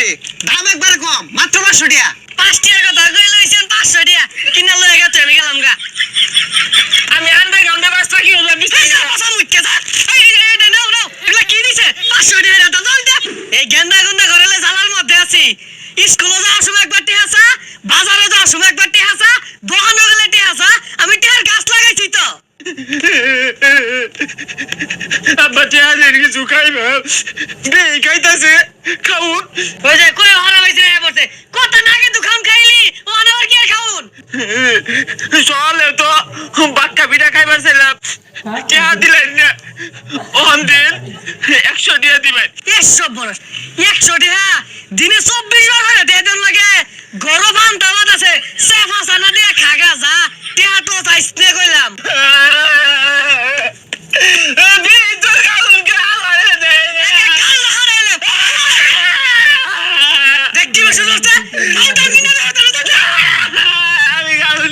আছে দাম একবারে কম মাত্র পাঁচশো টাকা পাঁচ টাকার কথা কই লইছেন পাঁচশো টাকা কিনা লয়ে গেছে আমি গেলাম গা আমি মুখ্যা যা। এই, এই, এই, এই, নাও, নাও। এগুলা কি দিছে? 500 টাকা দাম, দাও, দাও। এই গেন্দা গুন্দা করেলে জালার মধ্যে আছি স্কুলে যাওয়ার সময় একবার টেহাসা বাজারে যাওয়ার সময় একবার টেহাসা দোকানে গেলে টেহাসা আমি টেহার গাছ লাগাইছি তো আব্বা টেহাদের কিছু খাইবে বে খাইতাছে। খাউন। ওই যে কই হরা হইছে রে বসে কত নাগে দুখান খাইলি? ওনে ওর কি খাউন? সকালে তো বাক্কা পিঠা খাইবার ছিলাম। টেহা দিলেন না। অন দিন একশো দিয়ে দিবেন। একশো বরস একশো টাকা দিনে চব্বিশ বার করে দিয়ে দেন লাগে। গরম আন্তাবাদ আছে। সেফা সানা দিয়ে খাগা যা। টেহা তো চাইছ নে কইলাম বিদ্যুৎ খাউন খাওয়ারে দেয় কাল হারাইলে দেখ কি বসে যাচ্ছে কাউটা কিনে দেবে তাহলে তো আমি খাউন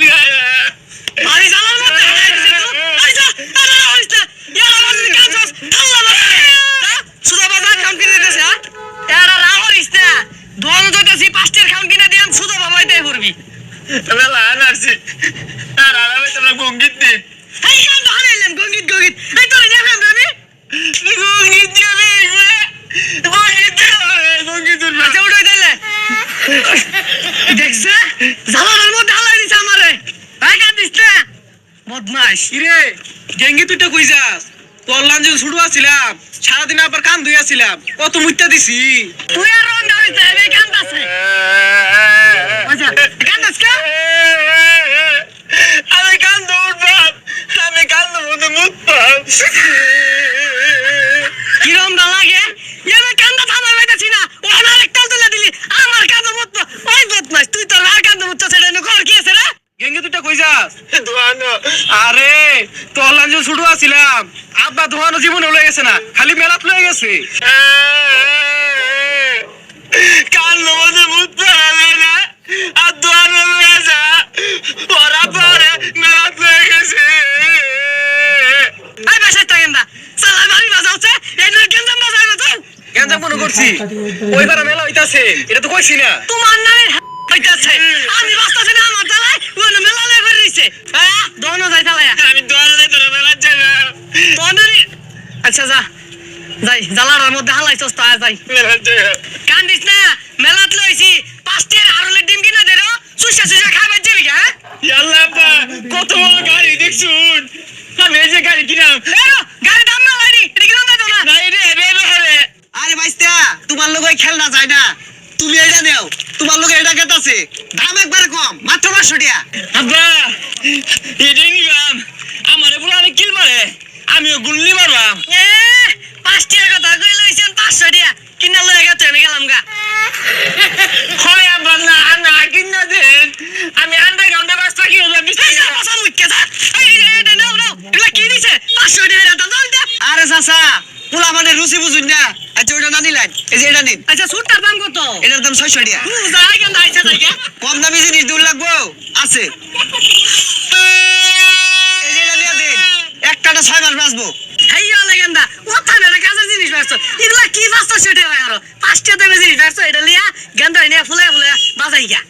বাড়ি জ্বালার মধ্যে হারাই দিছে তো আই যা আরে না হইছ না ইয়ার আমার কাজ হস কাল্লা না সুদা বাবা কাম কিনে দিতেছে হ্যাঁ এরা না হইছ না দোয়ান দইতাছি পাঁচটার খাম কিনে দিয়াম সুদা বাবাই দেয় করবি তো দিবে আচ্ছা উঠে দিলে দেখছে? মধ্যে হালাই দিছে আমারে। ভাই কাঁদিস না। বদমাস ইরে গেঙ্গি তুই তো কই যাস? তোর লাঞ্জে ছুটু আসছিলাম সারাদিন আবার কান ধুই আসছিলাম কত মুইতা দিছি। তুই আর রং হইছে এই কান্দাছে আচ্ছা কান্দাস কে আমি কান্দ উঠবাম আমি কান্দ মধ্যে মুতবাম কিরম না লাগে এবে কান্দা থামাই পাইতাছি না ও আমার একটা তুলে দিলি আমার কান্দা মত ওই বদমাস তুই তোর আর কান্দা মত ছেড়ে নে কর কি আছে রে গেঙ্গি তুই তো কই যাস দোয়ানো আরে তোর আসছিলাম আব্বা ধোয়ানো জীবনে লয়ে গেছে না খালি মেলাত লয়ে গেছে। কান্দ মধ্যে মুতবাম না আর দোয়ানো লয়ে যা। ওরা পরে মেলাত লয়ে গেছে। আই বাসায় থাকেন না। সালা বাড়ি বাজাওছে এই নয় কেন বাজাই না তো? গেঞ্জাম মনে করছি ওইবার মেলা হইতাছে এটা তো কইছি না। তোমার নামে হইতাছে আমি বাস্তাছে না আমার দালাই ওনে মেলা লে ফেরিছে হ্যাঁ দোনো যাই তালায়া আমি দোয়ানো যাই তোরা মেলাত যাই না তোনারি আচ্ছা যা। যাই জালার মধ্যে হালাইছস তা যাই। কান্দিস না মেলাত লইছি পাঁচটির আরলের ডিম কিনা দে সুসা সুসা খাবার যাবি হ্যাঁ? ইয়াল্লা আব্বা কত বড় গাড়ি দেখছুন? আমি এই যে গাড়ি কিনাম। গাড়ি দাম না লাইনি এটা কিনা দেতো না না এটা হেবে হেবে আরে বাইস্তা তোমার লোক খেলনা যায় না। তুমি এটা নেও তোমার লোক এটা কেতাছে দাম একবারে কম মাত্র পাঁচশো টাকা। আব্বা এটাই নিবাম আমার পুরো অনেক কিল মারে আমিও গুল্লি মারবাম এ পাঁচটির কথা কই লইছেন পাঁচশো টাকা কিনা লয়ে গেছে আমি গেলাম গা হয় আব্বা না না কিনা দেন আমি আন্ডারগ্রাউন্ডে বাস থাকি হলো এই যা, বাসা মুখ্যা যা। এই, এই, এই, এটা নাও, নাও। এগুলা কি দিছে? 500 টাকা দাম, দাও এটা। পোলা মানে রুচি বুঝুন না। আচ্ছা ওটা না নিলেন এই যে এটা নিন। আচ্ছা সুটটার দাম কত? এটার দাম ছয়শো টাকা। যাই কেন আইসা যাই কম দামি জিনিস দূর লাগবো আছে। একটাটা ছয় মাস বাঁচবো। হেইয়া লেগেন্দা ওথানে রে কাজের জিনিস বাঁচছো? এগুলা কি বাঁচতো সেটা আরও? পাঁচটা জিনিস বাঁচছো এটা লিয়া গেন্দা নিয়ে ফুলে ফুলে বাজাই গা